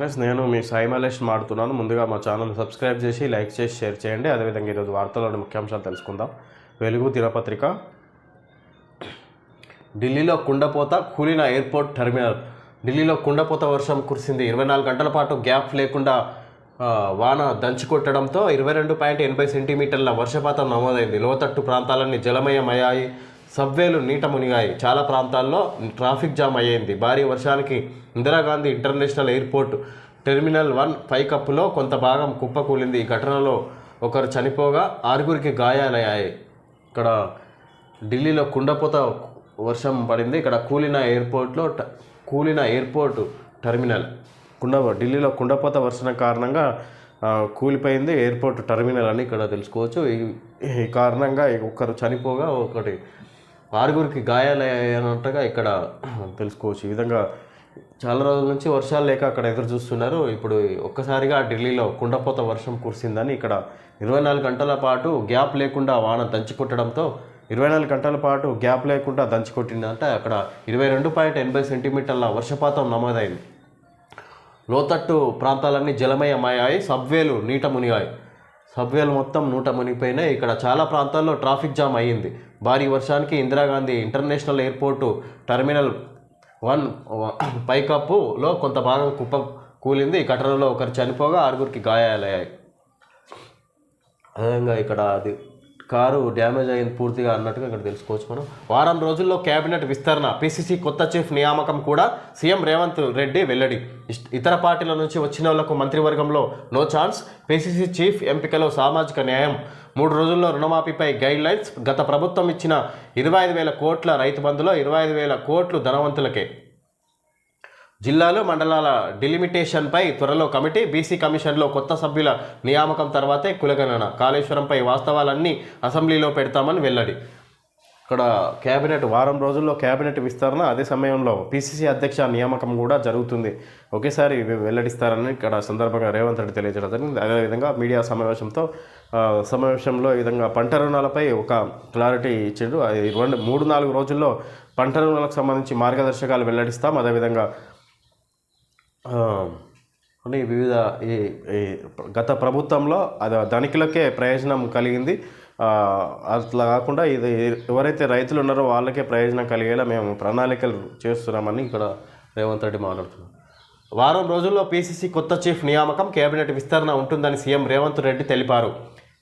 Friends నేను మీ సాయి మలేష్ మాడుతున్నాను. ముందుగా మా ఛానల్ సబ్స్క్రైబ్ చేసి లైక్ చేసి షేర్ చేయండి. అదేవిధంగా ఈరోజు వార్తల్లోని ముఖ్యాంశాలు తెలుసుకుందాం. వెలుగు దినపత్రిక. ఢిల్లీలో కుండపోత కూలిన ఎయిర్పోర్ట్ టెర్మినల్. ఢిల్లీలో కుండపోత వర్షం కురిసింది. ఇరవై నాలుగు గంటల పాటు గ్యాప్ లేకుండా వాన దంచి కొట్టడంతో ఇరవై రెండు పాయింట్ ఎనభై సెంటీమీటర్ల వర్షపాతం నమోదైంది. లోతట్టు ప్రాంతాలన్నీ జలమయమయ్యాయి. సబ్వేలు నీట మునిగాయి చాలా ప్రాంతాల్లో ట్రాఫిక్ జామ్ అయ్యింది. భారీ వర్షానికి Indira Gandhi international airport terminal one పైకప్పులో కొంత భాగం కుప్పకూలింది. ఈ ఘటనలో ఒకరు చనిపోగా ఆరుగురికి గాయాలయ్యాయి. ఇక్కడ ఢిల్లీలో కుండపోత వర్షం పడింది. ఇక్కడ కూలిన ఎయిర్పోర్ట్లో ట- కూలిన ఎయిర్పోర్ట్ టెర్మినల్ కుండ ఢిల్లీలో కుండపోత వర్షం కారణంగా కూలిపోయింది. ఎయిర్పోర్ట్ టెర్మినల్ అని ఇక్కడ తెలుసుకోవచ్చు. ఈ ఈ కారణంగా ఒకరు చనిపోగా ఒకటి ఆరుగురికి గాయాలయ్యానంటగా ఇక్కడ తెలుసుకోవచ్చు. ఈ విధంగా చాలా రోజుల నుంచి వర్షాలు లేక అక్కడ ఎదురు చూస్తున్నారు. ఇప్పుడు ఒక్కసారిగా ఢిల్లీలో కుండపోత వర్షం కురిసిందని ఇక్కడ ఇరవై నాలుగు గంటల పాటు గ్యాప్ లేకుండా వాన దంచి కొట్టడంతో ఇరవై నాలుగు గంటల పాటు గ్యాప్ లేకుండా దంచుకొట్టిందంటే అక్కడ ఇరవై రెండు పాయింట్ ఎనభై సెంటీమీటర్ల వర్షపాతం నమోదైంది. లోతట్టు ప్రాంతాలన్నీ జలమయమయ్యాయి. సబ్వేలు నీట మునిగాయి. సబ్వేలు మొత్తం నూట మునిగిపోయినాయి. ఇక్కడ చాలా ప్రాంతాల్లో ట్రాఫిక్ జామ్ అయ్యింది. భారీ వర్షానికి Indira Gandhi international airport terminal one పైకప్పులో కొంత భాగం కుప్ప కూలింది. ఈ ఘటనలో ఒకరు చనిపోగా ఆరుగురికి గాయాలయ్యాయి. అదేవిధంగా ఇక్కడ అది కారు డ్యామేజ్ అయింది పూర్తిగా అన్నట్టుగా ఇక్కడ తెలుసుకోవచ్చు మనం. వారం రోజుల్లో కేబినెట్ విస్తరణ పిసిసి కొత్త చీఫ్ నియామకం కూడా సీఎం రేవంత్ రెడ్డి వెల్లడి. ఇతర పార్టీల నుంచి వచ్చిన వాళ్ళకు మంత్రివర్గంలో నో ఛాన్స్ పిసిసి చీఫ్ ఎంపికలో సామాజిక న్యాయం. మూడు రోజుల్లో రుణమాఫీపై గైడ్ లైన్స్ గత ప్రభుత్వం ఇచ్చిన ఇరవై ఐదు వేల కోట్ల రైతు బంధులో ఇరవై ఐదు వేల కోట్లు ధనవంతులకే. జిల్లాలు మండలాల డిలిమిటేషన్పై త్వరలో కమిటీ బీసీ కమిషన్లో కొత్త సభ్యుల నియామకం తర్వాతే కులగణన. కాళేశ్వరంపై వాస్తవాలన్నీ అసెంబ్లీలో పెడతామని వెల్లడి. ఇక్కడ కేబినెట్ వారం రోజుల్లో కేబినెట్ విస్తరణ అదే సమయంలో పిసిసి అధ్యక్ష నియామకం కూడా జరుగుతుంది. ఒకేసారి వెల్లడిస్తారని ఇక్కడ సందర్భంగా రేవంత్ రెడ్డి తెలియజేయడం జరిగింది. అదేవిధంగా మీడియా సమావేశంతో సమావేశంలో ఈ విధంగా పంట రుణాలపై ఒక క్లారిటీ ఇచ్చిండు. అది రెండు మూడు నాలుగు రోజుల్లో పంట రుణాలకు సంబంధించి మార్గదర్శకాలు వెల్లడిస్తాం. అదేవిధంగా అంటే వివిధ ఈ ఈ గత ప్రభుత్వంలో అది ధనికులకే ప్రయోజనం కలిగింది. అట్లా కాకుండా ఇది ఎవరైతే రైతులు ఉన్నారో వాళ్ళకే ప్రయోజనం కలిగేలా మేము ప్రణాళికలు చేస్తున్నామని ఇక్కడ రేవంత్ రెడ్డి మాట్లాడుతున్నారు. వారం రోజుల్లో పీసీసీ కొత్త చీఫ్ నియామకం కేబినెట్ విస్తరణ ఉంటుందని సీఎం రేవంత్ రెడ్డి తెలిపారు.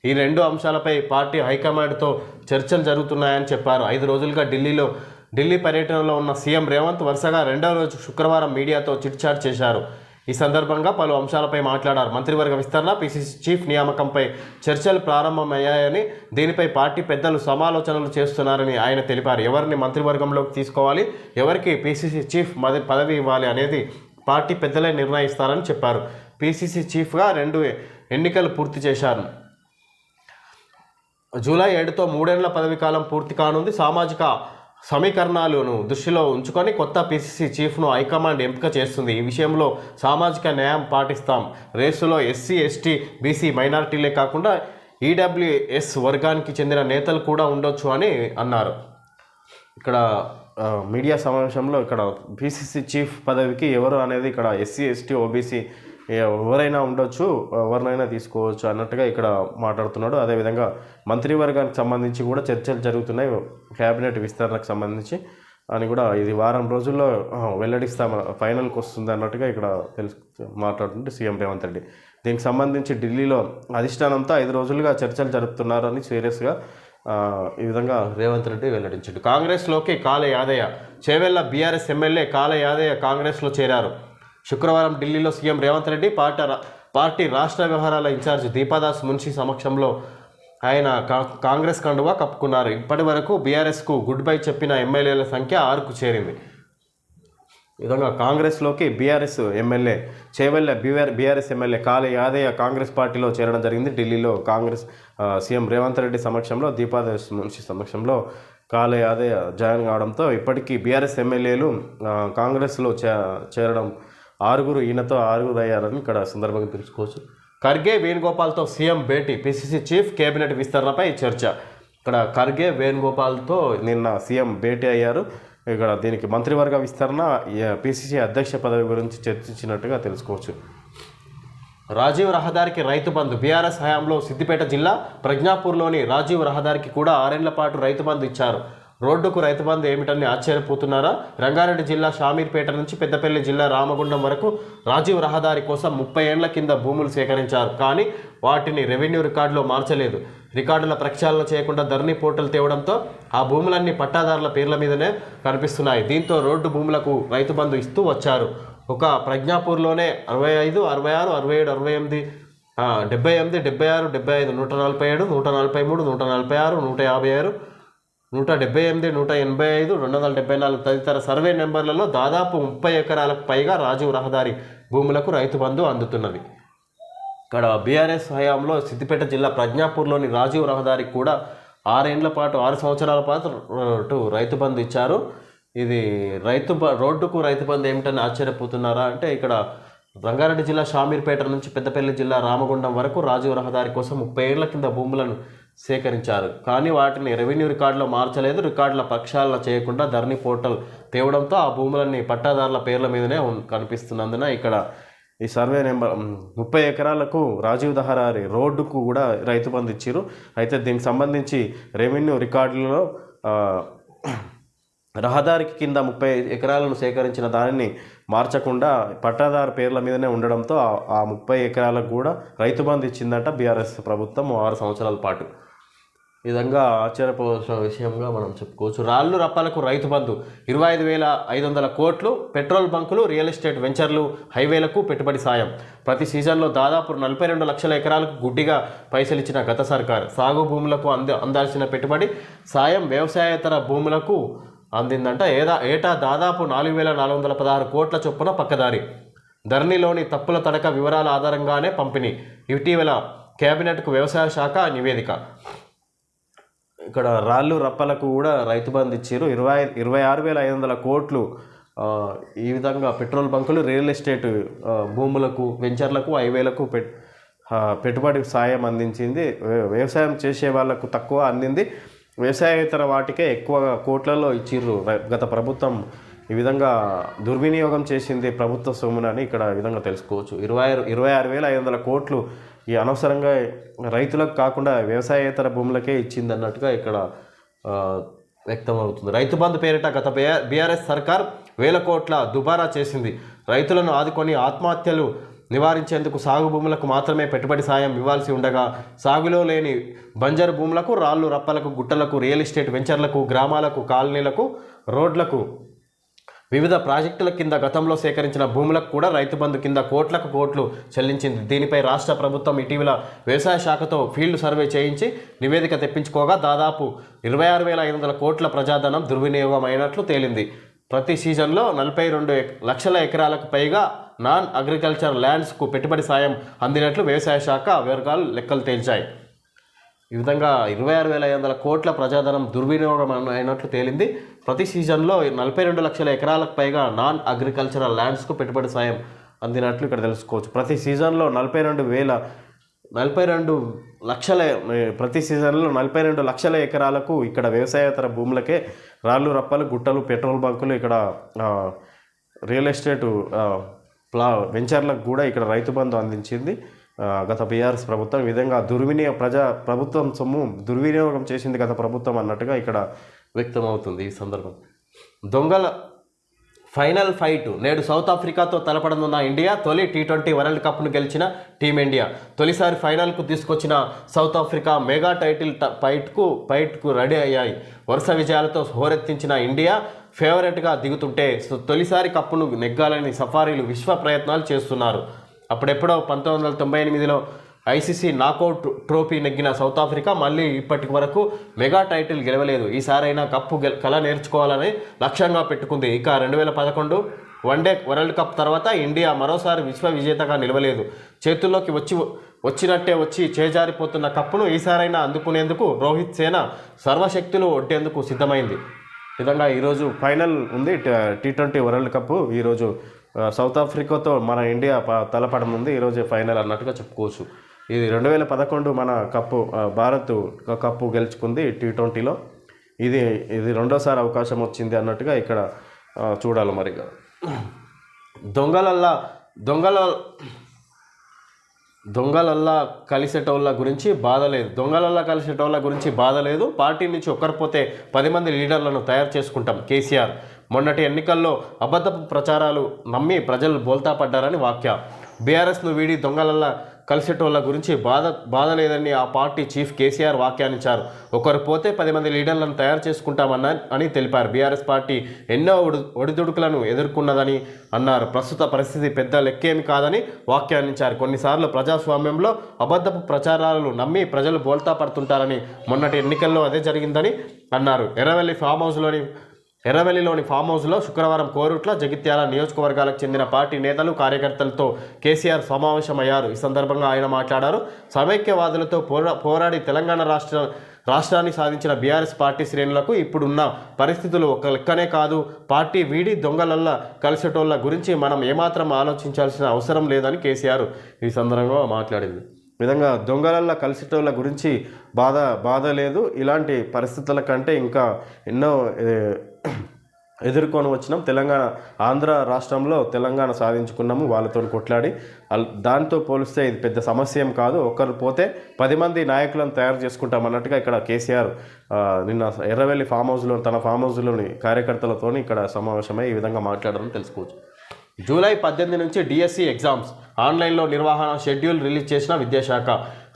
ఈ రెండు అంశాలపై పార్టీ హైకమాండ్తో చర్చలు జరుగుతున్నాయని చెప్పారు. ఐదు రోజులుగా ఢిల్లీలో ఢిల్లీ పర్యటనలో ఉన్న సీఎం రేవంత్ వరుసగా రెండవ రోజు శుక్రవారం మీడియాతో చిట్చాట్ చేశారు. ఈ సందర్భంగా పలు అంశాలపై మాట్లాడారు. మంత్రివర్గ విస్తరణ పిసిసి చీఫ్ నియామకంపై చర్చలు ప్రారంభమయ్యాయని దీనిపై పార్టీ పెద్దలు సమాలోచనలు చేస్తున్నారని ఆయన తెలిపారు. ఎవరిని మంత్రివర్గంలోకి తీసుకోవాలి ఎవరికి పిసిసి చీఫ్ మద- పదవి ఇవ్వాలి అనేది పార్టీ పెద్దలే నిర్ణయిస్తారని చెప్పారు. పిసిసి చీఫ్గా రెండు ఎన్నికలు పూర్తి చేశారు. జూలై ఏడుతో మూడేళ్ళ పదవీ కాలం పూర్తి కానుంది. సామాజిక సమీకరణాలను దృష్టిలో ఉంచుకొని కొత్త పిసిసి చీఫ్ను హైకమాండ్ ఎంపిక చేస్తుంది. ఈ విషయంలో సామాజిక న్యాయం పాటిస్తాం. రేసులో ఎస్సీ ఎస్టీ బీసీ మైనారిటీలే కాకుండా ఈడబ్ల్యూఎస్ వర్గానికి చెందిన నేతలు కూడా ఉండొచ్చు అని అన్నారు. ఇక్కడ మీడియా సమావేశంలో ఇక్కడ పిసిసి చీఫ్ పదవికి ఎవరు అనేది ఇక్కడ ఎస్సీ ఎస్టీ ఓబీసీ ఎవరైనా ఉండొచ్చు ఎవరినైనా తీసుకోవచ్చు అన్నట్టుగా ఇక్కడ మాట్లాడుతున్నాడు. అదేవిధంగా మంత్రివర్గానికి సంబంధించి కూడా చర్చలు జరుగుతున్నాయి. క్యాబినెట్ విస్తరణకు సంబంధించి అని కూడా ఇది వారం రోజుల్లో ఆ, వెల్లడిస్తాం ఫైనల్కి వస్తుంది అన్నట్టుగా ఇక్కడ తెలుసు మాట్లాడుతుంటే సీఎం రేవంత్ రెడ్డి. దీనికి సంబంధించి ఢిల్లీలో అధిష్టానంతో ఐదు రోజులుగా చర్చలు జరుపుతున్నారని సీరియస్గా ఈ విధంగా రేవంత్ రెడ్డి వెల్లడించాడు. కాంగ్రెస్లోకి కాల యాదయ్య చేవెళ్ళ బీఆర్ఎస్ ఎమ్మెల్యే కాల యాదయ్య కాంగ్రెస్లో చేరారు. శుక్రవారం ఢిల్లీలో CM Revanth Reddy party party రాష్ట్ర వ్యవహారాల ఇన్ఛార్జ్ దీపాదాస్ మున్షి సమక్షంలో ఆయన కా- కాంగ్రెస్ కండువా కప్పుకున్నారు. ఇప్పటి వరకు బీఆర్ఎస్కు గుడ్ బై చెప్పిన ఎమ్మెల్యేల సంఖ్య ఆరుకు చేరింది. విధంగా కాంగ్రెస్లోకి BRS MLA Chevella BR BRS MLA Kali Yadaiah Congress పార్టీలో చేరడం జరిగింది. ఢిల్లీలో కాంగ్రెస్ సీఎం రేవంత్ రెడ్డి సమక్షంలో దీపాదాస్ మున్షి సమక్షంలో కాళీ యాదయ్య జాయిన్ కావడంతో ఇప్పటికీ బీఆర్ఎస్ ఎమ్మెల్యేలు కాంగ్రెస్లో చే చేరడం ఆరుగురు ఈయనతో ఆరుగురు అయ్యారని ఇక్కడ సందర్భంగా తెలుసుకోవచ్చు. ఖర్గే వేణుగోపాల్తో సీఎం భేటీ పిసిసి చీఫ్ కేబినెట్ విస్తరణపై చర్చ. ఇక్కడ ఖర్గే వేణుగోపాల్తో నిన్న సీఎం భేటీ అయ్యారు. ఇక్కడ దీనికి మంత్రివర్గ విస్తరణ పిసిసి అధ్యక్ష పదవి గురించి చర్చించినట్టుగా తెలుసుకోవచ్చు. రాజీవ్ రహదారికి రైతు బంధు బీఆర్ఎస్ హయాంలో సిద్దిపేట జిల్లా ప్రజ్ఞాపూర్లోని రాజీవ్ రహదారికి కూడా ఆరేళ్ళ పాటు రైతు బంధు ఇచ్చారు. రోడ్డుకు రైతు బంధు ఏమిటని ఆశ్చర్యపోతున్నారా? రంగారెడ్డి జిల్లా షామీర్పేట నుంచి పెద్దపల్లి జిల్లా రామగుండం వరకు రాజీవ్ రహదారి కోసం ముప్పై ఏళ్ళ కింద భూములు సేకరించారు. కానీ వాటిని రెవెన్యూ రికార్డులో మార్చలేదు. రికార్డుల ప్రక్షాళన చేయకుండా ధరణి పోర్టల్ తేవడంతో ఆ భూములన్నీ పట్టాదారుల పేర్ల మీదనే కనిపిస్తున్నాయి. దీంతో రోడ్డు భూములకు రైతు బంధు ఇస్తూ వచ్చారు. ఒక ప్రజ్ఞాపూర్లోనే అరవై ఐదు అరవై ఆరు అరవై ఏడు అరవై ఎనిమిది డెబ్బై ఎనిమిది డెబ్బై ఆరు డెబ్బై ఐదు నూట నలభై ఏడు నూట నలభై మూడు నూట నలభై ఆరు నూట యాభై ఆరు నూట డెబ్బై ఎనిమిది నూట ఎనభై ఐదు రెండు వందల డెబ్బై నాలుగు తదితర సర్వే నెంబర్లలో దాదాపు ముప్పై ఎకరాలకు పైగా రాజీవ్ రహదారి భూములకు రైతు బంధు అందుతున్నది. ఇక్కడ బీఆర్ఎస్ హయాంలో సిద్దిపేట జిల్లా ప్రజ్ఞాపూర్లోని రాజీవ్ రహదారి కూడా ఆరేండ్ల పాటు ఆరు సంవత్సరాల పాటు రైతు బంధు ఇచ్చారు. ఇది రైతు బ- రోడ్డుకు రైతు బంధు ఏమిటని ఆశ్చర్యపోతున్నారా అంటే ఇక్కడ రంగారెడ్డి జిల్లా షామీర్పేట నుంచి పెద్దపల్లి జిల్లా రామగుండం వరకు రాజీవ్ రహదారి కోసం ముప్పై ఏళ్ళ కింద భూములను సేకరించారు. కానీ వాటిని రెవెన్యూ రికార్డులో మార్చలేదు. రికార్డుల ప్రక్షాళన చేయకుండా ధరణి పోర్టల్ తేవడంతో ఆ భూములన్నీ పట్టాదారుల పేర్ల మీదనే కనిపిస్తున్నందున ఇక్కడ ఈ సర్వే నెంబర్ ముప్పై ఎకరాలకు రాజీవ్ దహరారి రోడ్డుకు కూడా రైతు బంధు ఇచ్చారు అయితే దీనికి సంబంధించి రెవెన్యూ రికార్డులలో రహదారికి కింద ముప్పై ఎకరాలను సేకరించిన దానిని మార్చకుండా పట్టాదారు పేర్ల మీదనే ఉండడంతో ఆ- ముప్పై ఎకరాలకు కూడా రైతు బంధు ఇచ్చిందట బీఆర్ఎస్ ప్రభుత్వం ఆరు సంవత్సరాల పాటు. విధంగా ఆశ్చర్యపోవాల్సిన విషయంగా మనం చెప్పుకోవచ్చు. రాళ్ళు రప్పలకు రైతు బంధు. ఇరవై ఐదు వేల ఐదు వందల కోట్లు పెట్రోల్ బంకులు రియల్ ఎస్టేట్ వెంచర్లు హైవేలకు పెట్టుబడి సాయం. ప్రతి సీజన్లో దాదాపు నలభై రెండు లక్షల ఎకరాలకు గుడ్డిగా పైసలు ఇచ్చిన గత సర్కార్. సాగు భూములకు అంద అందాల్సిన పెట్టుబడి సాయం వ్యవసాయేతర భూములకు అందిందంట. ఏదా ఏటా దాదాపు నాలుగు వేల నాలుగు వందల పదహారు కోట్ల చొప్పున పక్కదారి. ధరణిలోని తప్పుల తడక వివరాల ఆధారంగానే పంపిణీ. ఇటీవల కేబినెట్కు వ్యవసాయ శాఖ నివేదిక. ఇక్కడ రాళ్ళు రప్పలకు కూడా రైతు బంధు ఇచ్చారు. ఇరవై ఇరవై ఆరు వేల ఐదు వందల కోట్లు ఈ విధంగా పెట్రోల్ బంకులు రియల్ ఎస్టేట్ భూములకు వెంచర్లకు హైవేలకు పెట్ పెట్టుబడి సాయం అందించింది. వ్యవసాయం చేసే వాళ్ళకు తక్కువ అందింది. వ్యవసాయేతర వాటికే ఎక్కువ కోట్లలో ఇచ్చిర్రు. గత ప్రభుత్వం ఈ విధంగా దుర్వినియోగం చేసింది ప్రభుత్వ సొమ్మునని ఇక్కడ విధంగా తెలుసుకోవచ్చు. ఇరవై ఇరవై ఆరు వేల ఐదు వందల కోట్లు ఈ అనవసరంగా రైతులకు కాకుండా వ్యవసాయేతర భూములకే ఇచ్చింది అన్నట్టుగా ఇక్కడ వ్యక్తమవుతుంది. రైతు బంధు పేరిట గత బీఆర్ఎస్ సర్కార్ వేల కోట్ల దుబారా చేసింది. రైతులను ఆదుకొని ఆత్మహత్యలు నివారించేందుకు సాగు భూములకు మాత్రమే పెట్టుబడి సాయం ఇవ్వాల్సి ఉండగా సాగులో లేని బంజరు భూములకు రాళ్ళు రప్పలకు గుట్టలకు రియల్ ఎస్టేట్ వెంచర్లకు గ్రామాలకు కాలనీలకు రోడ్లకు వివిధ ప్రాజెక్టుల కింద గతంలో సేకరించిన భూములకు కూడా రైతు బంధు కింద కోట్లకు కోట్లు చెల్లించింది. దీనిపై రాష్ట్ర ప్రభుత్వం ఇటీవల వ్యవసాయ శాఖతో ఫీల్డ్ సర్వే చేయించి నివేదిక తెప్పించుకోగా దాదాపు ఇరవై ఆరు వేల ఐదు వందల కోట్ల ప్రజాధనం దుర్వినియోగం అయినట్లు తేలింది. ప్రతి సీజన్లో నలభై రెండు లక్షల ఎకరాలకు పైగా నాన్ అగ్రికల్చర్ ల్యాండ్స్కు పెట్టుబడి సాయం అందినట్లు వ్యవసాయ శాఖ వర్గాలు లెక్కలు తేల్చాయి. ఈ విధంగా ఇరవై ఆరు వేల ఐదు వందల కోట్ల ప్రజాధనం దుర్వినియోగం అయినట్లు తేలింది. ప్రతి సీజన్లో నలభై రెండు లక్షల ఎకరాలకు పైగా నాన్ అగ్రికల్చరల్ ల్యాండ్స్కు పెట్టుబడి సాయం అందినట్లు ఇక్కడ తెలుసుకోవచ్చు. ప్రతి సీజన్లో నలభై రెండు వేల నలభై రెండు లక్షల ప్రతి సీజన్లో నలభై రెండు లక్షల ఎకరాలకు ఇక్కడ వ్యవసాయేతర భూములకే రాళ్ళు రప్పలు గుట్టలు పెట్రోల్ బంకులు ఇక్కడ రియల్ ఎస్టేటు ప్లా వెంచర్లకు కూడా ఇక్కడ రైతు బంధు అందించింది. గత బీఆర్ఎస్ ప్రభుత్వం ఈ విధంగా దుర్వినియోగ ప్రజా ప్రభుత్వం సొమ్ము దుర్వినియోగం చేసింది గత ప్రభుత్వం అన్నట్టుగా ఇక్కడ వ్యక్తమవుతుంది ఈ సందర్భం. దొంగల ఫైనల్ ఫైట్ నేడు సౌత్ ఆఫ్రికాతో తలపడనున్న ఇండియా తొలి టీ ట్వంటీ వరల్డ్ కప్ను గెలిచిన టీమిండియా. తొలిసారి ఫైనల్కు తీసుకొచ్చిన సౌత్ ఆఫ్రికా మెగా టైటిల్ ట- ఫైట్కు ఫైట్కు రెడీ అయ్యాయి. వరుస విజయాలతో హోరెత్తించిన ఇండియా ఫేవరెట్గా దిగుతుంటే సో- తొలిసారి కప్పును నెగ్గాలని సఫారీలు విశ్వ ప్రయత్నాలు చేస్తున్నారు. అప్పుడెప్పుడో పంతొమ్మిది వందల తొంభై ఎనిమిదిలో ఐసీసీ నాకౌట్ ట్రోఫీ నెగ్గిన సౌత్ ఆఫ్రికా మళ్ళీ ఇప్పటి వరకు మెగా టైటిల్ గెలవలేదు. ఈసారైనా కప్పు కళ నేర్చుకోవాలని లక్ష్యంగా పెట్టుకుంది. ఇక రెండు వేల పదకొండు వన్డే వరల్డ్ కప్ తర్వాత ఇండియా మరోసారి విశ్వ విజేతగా నిలవలేదు. చేతుల్లోకి వచ్చి వచ్చినట్టే వచ్చి చేజారిపోతున్న కప్పును ఈసారైనా అందుకునేందుకు రోహిత్ సేన సర్వశక్తులు ఒడ్డేందుకు సిద్ధమైంది. విధంగా ఈరోజు ఫైనల్ ఉంది. టీ ట్వంటీ వరల్డ్ కప్ ఈరోజు సౌత్ ఆఫ్రికాతో మన ఇండియా ప- తలపడనుంది ఈరోజే ఫైనల్ అన్నట్టుగా చెప్పుకోవచ్చు. ఇది రెండు వేల పదకొండు మన కప్పు భారత్ కప్పు గెలుచుకుంది టీ ట్వంటీలో ఇది ఇది రెండోసారి అవకాశం వచ్చింది అన్నట్టుగా ఇక్కడ చూడాలి మరిగా. దొంగలల్లా దొంగల దొంగలల్లా కలిసేటోళ్ళ గురించి బాధ లేదు. దొంగలల్లా కలిసేటోళ్ళ గురించి బాధ లేదు. పార్టీ నుంచి ఒక్కరు పోతే పది మంది లీడర్లను తయారు చేసుకుంటాం కేసీఆర్. మొన్నటి ఎన్నికల్లో అబద్ధపు ప్రచారాలు నమ్మి ప్రజలు బోల్తా పడ్డారని వాక్య. బీఆర్ఎస్ను వీడి దొంగలల్లా కలిసేటోళ్ళ గురించి బాధ బాధ లేదని ఆ పార్టీ చీఫ్ కేసీఆర్ వ్యాఖ్యానించారు ఒకరు పోతే పది మంది లీడర్లను తయారు చేసుకుంటామన్న అని తెలిపారు. బీఆర్ఎస్ పార్టీ ఎన్నో ఒడిదుడుకులను ఎదుర్కొన్నదని అన్నారు. ప్రస్తుత పరిస్థితి పెద్ద లెక్కేమి కాదని వ్యాఖ్యానించారు కొన్నిసార్లు ప్రజాస్వామ్యంలో అబద్ధపు ప్రచారాలను నమ్మి ప్రజలు బోల్తా పడుతుంటారని మొన్నటి ఎన్నికల్లో అదే జరిగిందని అన్నారు. ఎర్రవెల్లి ఫామ్ హౌస్లోని ఎర్రవెల్లిలోని ఫామ్ హౌస్లో శుక్రవారం కోరుట్ల జగిత్యాల నియోజకవర్గాలకు చెందిన పార్టీ నేతలు కార్యకర్తలతో కేసీఆర్ సమావేశమయ్యారు. ఈ సందర్భంగా ఆయన మాట్లాడారు. సమైక్యవాదులతో పోరా పోరాడి తెలంగాణ రాష్ట్ర రాష్ట్రాన్ని సాధించిన బీఆర్ఎస్ పార్టీ శ్రేణులకు ఇప్పుడున్న పరిస్థితులు ఒక లెక్కనే కాదు. పార్టీ వీడి దొంగలల్లా కలిసేటోళ్ళ గురించి మనం ఏమాత్రం ఆలోచించాల్సిన అవసరం లేదని కేసీఆర్ ఈ సందర్భంగా మాట్లాడింది. విధంగా దొంగలల్లా కలిసేటోళ్ళ గురించి బాధ బాధ లేదు. ఇలాంటి పరిస్థితుల కంటే ఇంకా ఎన్నో ఎదుర్కొని వచ్చినాం. తెలంగాణ ఆంధ్ర రాష్ట్రంలో తెలంగాణ సాధించుకున్నాము వాళ్ళతో కొట్లాడి. దాంతో పోలిస్తే ఇది పెద్ద సమస్య ఏం కాదు. ఒకరు పోతే పది మంది నాయకులను తయారు చేసుకుంటాం అన్నట్టుగా ఇక్కడ కేసీఆర్ నిన్న ఎర్రవెల్లి ఫామ్ హౌస్లో తన ఫామ్ హౌస్లోని కార్యకర్తలతో ఇక్కడ సమావేశమై ఈ విధంగా మాట్లాడారని తెలుసుకోవచ్చు. జూలై పద్దెనిమిది నుంచి డిఎస్సి ఎగ్జామ్స్ ఆన్లైన్లో నిర్వహణ షెడ్యూల్ రిలీజ్ చేసిన విద్యాశాఖ.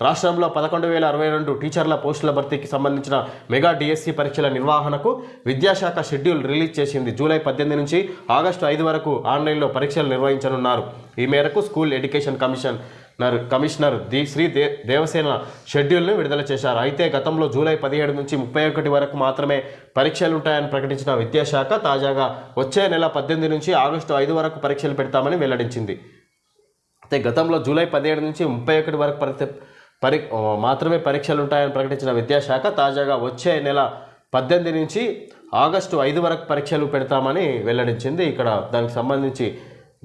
రాష్ట్రంలో పదకొండు వేల అరవై రెండు టీచర్ల పోస్టుల భర్తీకి సంబంధించిన మెగా డిఎస్సి పరీక్షల నిర్వహణకు విద్యాశాఖ షెడ్యూల్ రిలీజ్ చేసింది. జూలై పద్దెనిమిది నుంచి ఆగస్టు ఐదు వరకు ఆన్లైన్లో పరీక్షలు నిర్వహించనున్నారు. ఈ మేరకు స్కూల్ ఎడ్యుకేషన్ కమిషన్ నర్ కమిషనర్ ది శ్రీ దే దేవసేన షెడ్యూల్ను విడుదల చేశారు. అయితే గతంలో జూలై పదిహేడు నుంచి ముప్పై ఒకటి వరకు మాత్రమే పరీక్షలు ఉంటాయని ప్రకటించిన విద్యాశాఖ తాజాగా వచ్చే నెల పద్దెనిమిది నుంచి ఆగస్టు ఐదు వరకు పరీక్షలు పెడతామని వెల్లడించింది. అయితే గతంలో జూలై పదిహేడు నుంచి ముప్పై ఒకటి వరకు పరి మాత్రమే పరీక్షలు ఉంటాయని ప్రకటించిన విద్యాశాఖ తాజాగా వచ్చే నెల పద్దెనిమిది నుంచి ఆగస్టు ఐదు వరకు పరీక్షలు పెడతామని వెల్లడించింది. ఇక్కడ దానికి సంబంధించి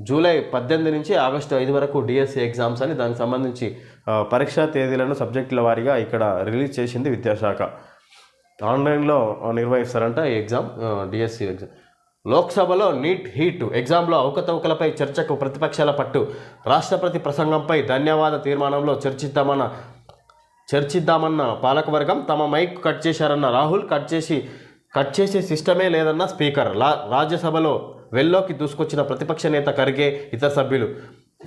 జూలై పద్దెనిమిది నుంచి ఆగస్టు ఐదు వరకు డిఎస్సి ఎగ్జామ్స్ అని దానికి సంబంధించి పరీక్షా తేదీలను సబ్జెక్టుల వారీగా ఇక్కడ రిలీజ్ చేసింది విద్యాశాఖ. ఆన్లైన్లో నిర్వహిస్తారంట ఈ ఎగ్జామ్ డిఎస్సి ఎగ్జామ్ లోక్సభలో నీట్ హీట్. ఎగ్జామ్లో అవకతవకలపై చర్చకు ప్రతిపక్షాల పట్టు. రాష్ట్రపతి ప్రసంగంపై ధన్యవాద తీర్మానంలో చర్చిద్దామన్న చర్చిద్దామన్న పాలకవర్గం తమ మైక్ కట్ చేశారన్న రాహుల్ కట్ చేసి కట్ చేసే సిస్టమే లేదన్న స్పీకర్. లా రాజ్యసభలో వెల్లోకి దూసుకొచ్చిన ప్రతిపక్ష నేత ఖర్గే ఇతర సభ్యులు.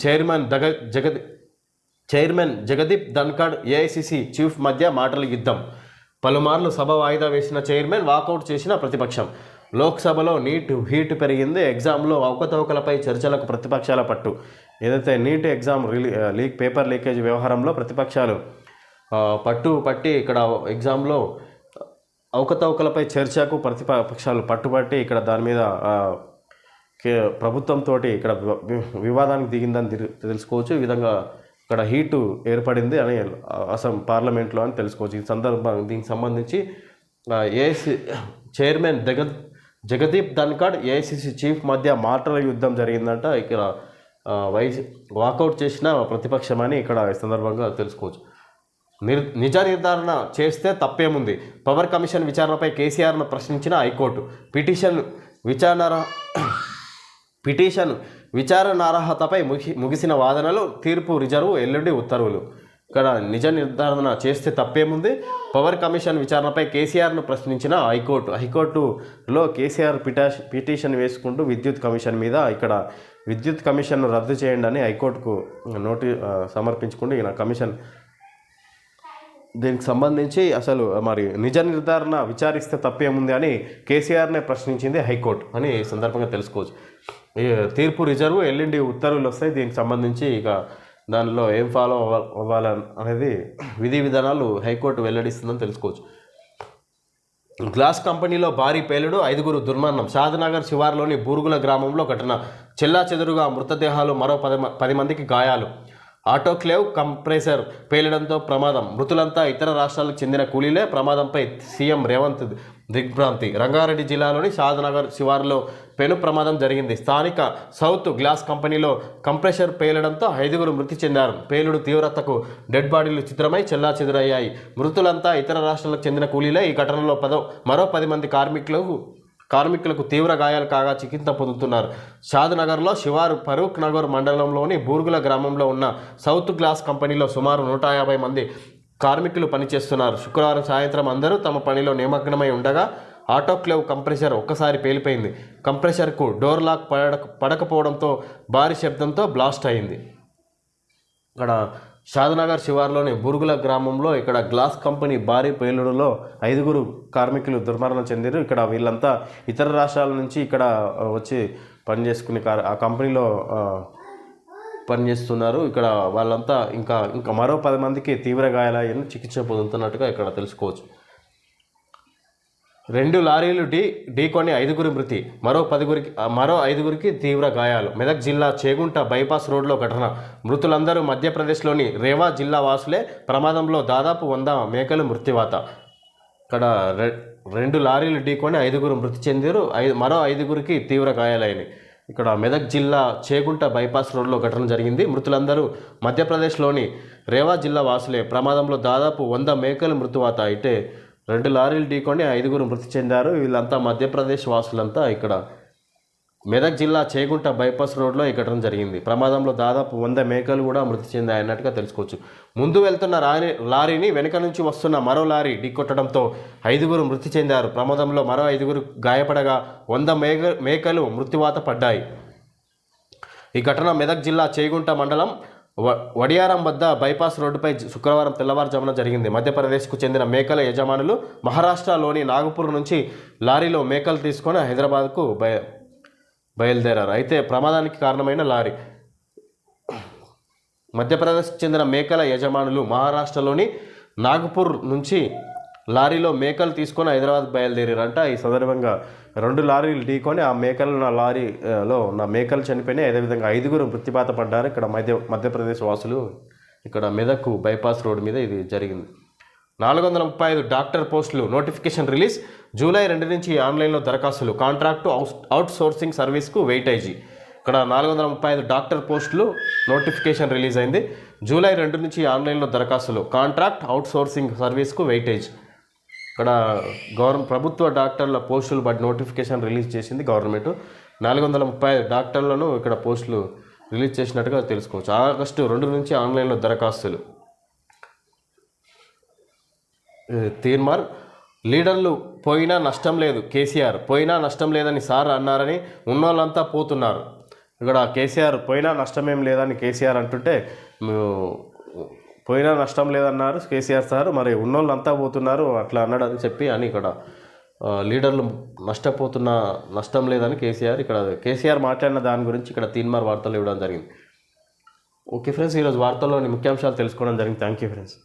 చైర్మన్ దగ జగద్ chairman Jagdeep Dhankhar AICC chief మధ్య మాటల యుద్ధం. పలుమార్లు సభ వాయిదా వేసిన చైర్మన్ వాకౌట్ చేసిన ప్రతిపక్షం. లోక్సభలో నీట్ హీట్ పెరిగింది. ఎగ్జామ్లో అవకతవకలపై చర్చలకు ప్రతిపక్షాల పట్టు. ఏదైతే నీట్ ఎగ్జామ్ రిలీ లీక్ పేపర్ లీకేజ్ వ్యవహారంలో ప్రతిపక్షాలు పట్టు పట్టి ఇక్కడ ఎగ్జామ్లో అవకతవకలపై చర్చకు ప్రతిపక్షాలు పట్టుబట్టి ఇక్కడ దాని మీద ప్రభుత్వంతో ఇక్కడ వివాదానికి దిగిందని తెలుసుకోవచ్చు. ఈ విధంగా ఇక్కడ హీటు ఏర్పడింది అని అసం పార్లమెంట్లో అని తెలుసుకోవచ్చు. ఈ సందర్భం దీనికి సంబంధించి ఏసీ చైర్మన్ జగద్ జగదీప్ ధన్కడ్ ఏఐసిసి చీఫ్ మధ్య మాటల యుద్ధం జరిగిందంట. ఇక్కడ వైస్ వాకౌట్ చేసిన ప్రతిపక్షమని ఇక్కడ ఈ సందర్భంగా తెలుసుకోవచ్చు. నిర్ నిజ నిర్ధారణ చేస్తే తప్పేముంది? పవర్ కమిషన్ విచారణపై కేసీఆర్ను ప్రశ్నించిన హైకోర్టు. పిటిషన్ విచారణ పిటిషన్ విచారణార్హతపై ముగి ముగిసిన వాదనలు తీర్పు రిజర్వు ఎల్లుండి ఉత్తర్వులు. ఇక్కడ నిజ నిర్ధారణ చేస్తే తప్పేముంది? పవర్ కమిషన్ విచారణపై కేసీఆర్ను ప్రశ్నించిన హైకోర్టు. హైకోర్టులో కేసీఆర్ పిటాష్ పిటిషన్ వేసుకుంటూ విద్యుత్ కమిషన్ మీద ఇక్కడ విద్యుత్ కమిషన్ను రద్దు చేయండి అని హైకోర్టుకు నోటి సమర్పించుకుంటూ ఈయన కమిషన్ దీనికి సంబంధించి అసలు మరి నిజ నిర్ధారణ విచారిస్తే తప్పేముంది అని కేసీఆర్నే ప్రశ్నించింది హైకోర్టు అని సందర్భంగా తెలుసుకోవచ్చు. ఈ తీర్పు రిజర్వ్ ఎల్లుండి ఉత్తర్వులు వస్తాయి. దీనికి సంబంధించి ఇక దానిలో ఏం ఫాలో అవ్వాలి అవ్వాలని అనేది విధి విధానాలు హైకోర్టు వెల్లడిస్తుందని తెలుసుకోవచ్చు. గ్లాస్ కంపెనీలో భారీ పేలుడు ఐదుగురు దుర్మరణం. షాద్నగర్ శివార్లోని బూరుగుల గ్రామంలో ఘటన. చెల్లా చెదురుగా మృతదేహాలు మరో పది పది మందికి గాయాలు. ఆటోక్లేవ్ కంప్రెసర్ పేలడంతో ప్రమాదం. మృతులంతా ఇతర రాష్ట్రాలకు చెందిన కూలీలే ప్రమాదంపై సీఎం రేవంత్ దిగ్భ్రాంతి. రంగారెడ్డి జిల్లాలోని షాద్నగర్ శివారులో పెను ప్రమాదం జరిగింది. స్థానిక సౌత్ గ్లాస్ కంపెనీలో కంప్రెషర్ పేలడంతో ఐదుగురు మృతి చెందారు. పేలుడు తీవ్రతకు డెడ్ బాడీలు చిత్రమై చెల్లా చెదురయ్యాయి మృతులంతా ఇతర రాష్ట్రాలకు చెందిన కూలీలే ఈ ఘటనలో పదో మరో పది మంది కార్మికులకు కార్మికులకు తీవ్ర గాయాలు కాగా చికిత్స పొందుతున్నారు. షాద్నగర్లో శివారు ఫరూక్ నగర్ మండలంలోని బూర్గుల గ్రామంలో ఉన్న సౌత్ గ్లాస్ కంపెనీలో సుమారు నూట యాభై మంది కార్మికులు పనిచేస్తున్నారు. శుక్రవారం సాయంత్రం అందరూ తమ పనిలో నిమగ్నమై ఉండగా ఆటోక్లేవ్ కంప్రెషర్ ఒక్కసారి పేలిపోయింది. కంప్రెషర్కు డోర్ లాక్ పడక పడకపోవడంతో భారీ శబ్దంతో బ్లాస్ట్ అయింది. ఇక్కడ షాద్నగర్ శివార్లోని బురుగుల గ్రామంలో ఇక్కడ గ్లాస్ కంపెనీ భారీ పేలుడులో ఐదుగురు కార్మికులు దుర్మరణం చెందారు ఇక్కడ వీళ్ళంతా ఇతర రాష్ట్రాల నుంచి ఇక్కడ వచ్చి పనిచేసుకునే కార్ ఆ కంపెనీలో పనిచేస్తున్నారు. ఇక్కడ వాళ్ళంతా ఇంకా ఇంకా మరో పది మందికి తీవ్ర గాయాలయ్యాయని చికిత్స పొందుతున్నట్టుగా ఇక్కడ తెలుసుకోవచ్చు. రెండు లారీలు ఢీ ఢీకొని ఐదుగురు మృతి మరో పదుగురికి మరో ఐదుగురికి తీవ్ర గాయాలు. మెదక్ జిల్లా చేగుంట బైపాస్ రోడ్లో ఘటన. మృతులందరూ మధ్యప్రదేశ్లోని రేవా జిల్లా వాసులే. ప్రమాదంలో దాదాపు వంద మేకలు మృత్యువాత. ఇక్కడ రె- రెండు లారీలు ఢీకొని ఐదుగురు మృతి చెందారు. ఐదు మరో ఐదుగురికి తీవ్ర గాయాలైనవి ఇక్కడ మెదక్ జిల్లా చేగుంట బైపాస్ రోడ్లో ఘటన జరిగింది. మృతులందరూ మధ్యప్రదేశ్లోని రేవా జిల్లా వాసులే. ప్రమాదంలో దాదాపు వంద మేకలు మృతువాత అయితే రెండు లారీలు ఢీకొని ఐదుగురు మృతి చెందారు. వీళ్ళంతా మధ్యప్రదేశ్ వాసులంతా ఇక్కడ. మెదక్ జిల్లా చేగుంట బైపాస్ రోడ్లో ఈ ఘటన జరిగింది. ప్రమాదంలో దాదాపు వంద మేకలు కూడా మృతి చెందాయి అన్నట్టుగా తెలుసుకోవచ్చు. ముందు వెళ్తున్న లారీ లారీని వెనుక నుంచి వస్తున్న మరో లారీ ఢీకొట్టడంతో ఐదుగురు మృతి చెందారు. ప్రమాదంలో మరో ఐదుగురు గాయపడగా వంద మేక మేకలు మృత్యువాత పడ్డాయి. ఈ ఘటన మెదక్ జిల్లా చేగుంట మండలం వడియారం వద్ద బైపాస్ రోడ్డుపై శుక్రవారం తెల్లవారుజామున జరిగింది. మధ్యప్రదేశ్కు చెందిన మేకల యజమానులు మహారాష్ట్రలోని నాగపూర్ నుంచి లారీలో మేకలు తీసుకొని హైదరాబాద్కు బయ బయలుదేరారు. అయితే ప్రమాదానికి కారణమైన లారీ. మధ్యప్రదేశ్కు చెందిన మేకల యజమానులు మహారాష్ట్రలోని నాగపూర్ నుంచి లారీలో మేకలు తీసుకొని హైదరాబాద్ బయలుదేరారంట. ఈ సందర్భంగా రెండు లారీలు ఢీకొని ఆ మేకలు నా లారీలో ఉన్న మేకలు చనిపోయినాయి. అదేవిధంగా ఐదుగురు మృత్యుపాత పడ్డారు. ఇక్కడ మధ్య మధ్యప్రదేశ్ వాసులు ఇక్కడ మెదక్ బైపాస్ రోడ్ మీద ఇది జరిగింది. నాలుగు వందల ముప్పై ఐదు డాక్టర్ పోస్టులు నోటిఫికేషన్ రిలీజ్. జూలై రెండు నుంచి ఆన్లైన్లో దరఖాస్తులు. కాంట్రాక్టు అవుట్ అవుట్ సోర్సింగ్ సర్వీస్కు వెయిటేజీ. ఇక్కడ నాలుగు వందల ముప్పై ఐదు డాక్టర్ పోస్టులు నోటిఫికేషన్ రిలీజ్ అయింది. జూలై రెండు నుంచి ఆన్లైన్లో దరఖాస్తులు. కాంట్రాక్ట్ అవుట్ సోర్సింగ్ సర్వీస్కు వెయిటేజ్. ఇక్కడ గవర్నమెంట్ ప్రభుత్వ డాక్టర్ల పోస్టులు బట్టి నోటిఫికేషన్ రిలీజ్ చేసింది గవర్నమెంట్. నాలుగు వందల ముప్పై ఐదు డాక్టర్లను ఇక్కడ పోస్టులు రిలీజ్ చేసినట్టుగా తెలుసుకోవచ్చు. ఆగస్టు రెండు నుంచి ఆన్లైన్లో దరఖాస్తులు. తీర్మార్ లీడర్లు పోయినా నష్టం లేదు కేసీఆర్ పోయినా నష్టం లేదని సార్ అన్నారని ఉన్నోళ్ళంతా పోతున్నారు. ఇక్కడ కేసీఆర్ పోయినా నష్టమేం లేదని కేసీఆర్ అంటుంటే పోయినా నష్టం లేదన్నారు కేసీఆర్ సార్ మరి ఉన్నోళ్ళంతా పోతున్నారు అట్లా అన్నాడు అని చెప్పి అని ఇక్కడ లీడర్లు నష్టపోతున్న నష్టం లేదని కేసీఆర్ ఇక్కడ కేసీఆర్ మాట్లాడిన దాని గురించి ఇక్కడ తీన్మార్ వార్తలు ఇవ్వడం జరిగింది. ఓకే ఫ్రెండ్స్ ఈరోజు వార్తల్లోని ముఖ్యాంశాలు తెలుసుకోవడం జరిగింది. Thank you friends.